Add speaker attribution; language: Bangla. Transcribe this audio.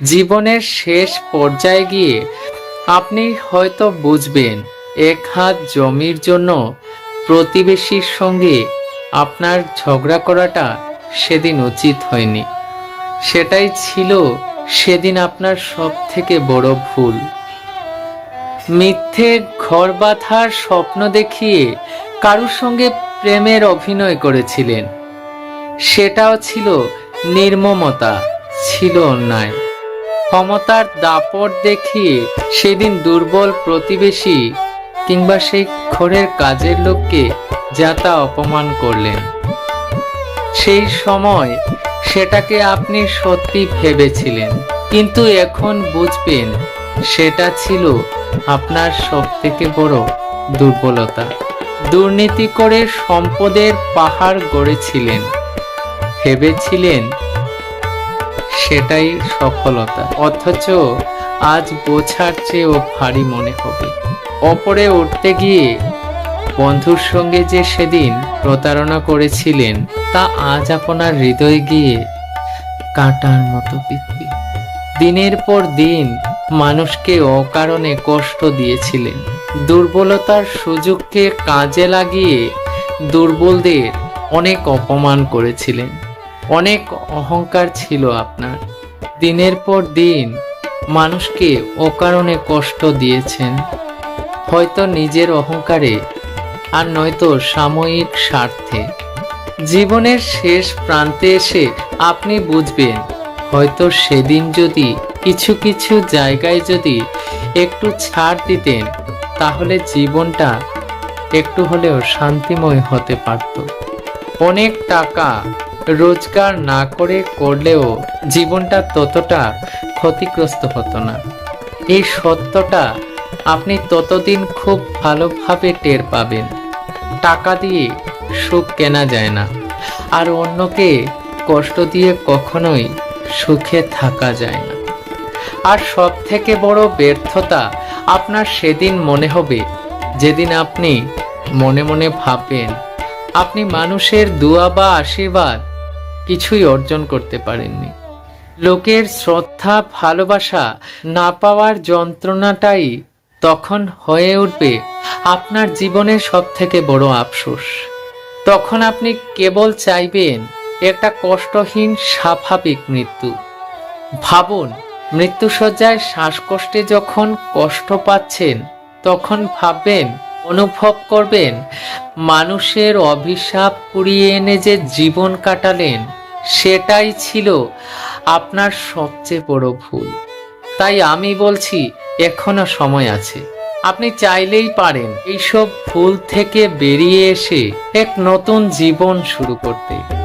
Speaker 1: জীবনের শেষ পর্যায়ে গিয়ে আপনি হয়তো বুঝবেন, এক হাত জমির জন্য প্রতিবেশীর সঙ্গে আপনার ঝগড়া করাটা সেদিন উচিত হয়নি। সেটাই ছিল সেদিন আপনার সব থেকে বড় ভুল। মিথ্যে ঘর বাঁধার স্বপ্ন দেখিয়ে কারুর সঙ্গে প্রেমের অভিনয় করেছিলেন। সেটাও ছিল নির্মমতা, ছিল অন্যায়। ক্ষমতার দাপট দেখিয়ে সেদিন দুর্বল প্রতিবেশী কিংবা সেই ঘরের কাজের লোককে যাতা অপমান করলেন। সেই সময় সেটাকে আপনি সত্যি ভেবেছিলেন, কিন্তু এখন বুঝবেন সেটা ছিল আপনার সব থেকে বড় দুর্বলতা। দুর্নীতি করে সম্পদের পাহাড় গড়েছিলেন, ভেবেছিলেন সেটাই সফলতা। অথচ আজ বোঝার চেয়েও ভারী মনে হবে। অপরে উঠতে গিয়ে বন্ধুর সঙ্গে যে সেদিন প্রতারণা করেছিলেন, তা আজ আপনার হৃদয়ে গিয়ে কাটার মতো পিতবি দিনের পর দিন মানুষকে অকারণে কষ্ট দিয়েছিলেন। দুর্বলতার সুযোগকে কাজে লাগিয়ে দুর্বলদের অনেক অপমান করেছিলেন। অনেক অহংকার ছিল আপনার। দিনের পর দিন মানুষকে অকারণে কষ্ট দিয়েছেন। হয়তো নিজের অহংকারে, আর নয়তো সাময়িক স্বার্থে। জীবনের শেষ প্রান্তে এসে আপনি বুঝবেন, হয়তো সেদিন যদি কিছু কিছু জায়গায় যদি একটু ছাড় দিতেন, তাহলে জীবনটা একটু হলেও শান্তিময় হতে পারত। অনেক টাকা রোজগার না করে করলেও জীবনটা ততটা ক্ষতিগ্রস্ত হতো না। এই সত্যটা আপনি ততদিন খুব ভালোভাবে টের পাবেন। টাকা দিয়ে সুখ কেনা যায় না। আর অন্যকে কষ্ট দিয়ে কখনোই সুখে থাকা যায় না। আর সব থেকে বড় ব্যর্থতা আপনার সেদিন মনে হবে। যেদিন আপনি মনে মনে ভাববেন, আপনি মানুষের দোয়া বা আশীর্বাদ কিছুই অর্জন করতে পারেননি। লোকের শ্রদ্ধা, ভালোবাসা না পাওয়ার যন্ত্রণাটাই তখন হয়ে উঠবে আপনার জীবনের সব থেকে বড় আফসোস। তখন আপনি কেবল চাইবেন একটা কষ্টহীন, স্বাভাবিক মৃত্যু। ভাবুন, মৃত্যুসজ্জায় শ্বাসকষ্টে যখন কষ্ট পাচ্ছেন, তখন ভাববেন অনুভব করবেন, মানুষের অভিশাপ কুড়িয়ে এনে যে জীবন কাটালেন, সেটাই ছিল আপনার সবচেয়ে বড় ভুল। তাই আমি বলছি, এখনও সময় আছে। আপনি চাইলেই পারেন এইসব ভুল থেকে বেরিয়ে এসে এক নতুন জীবন শুরু করতে।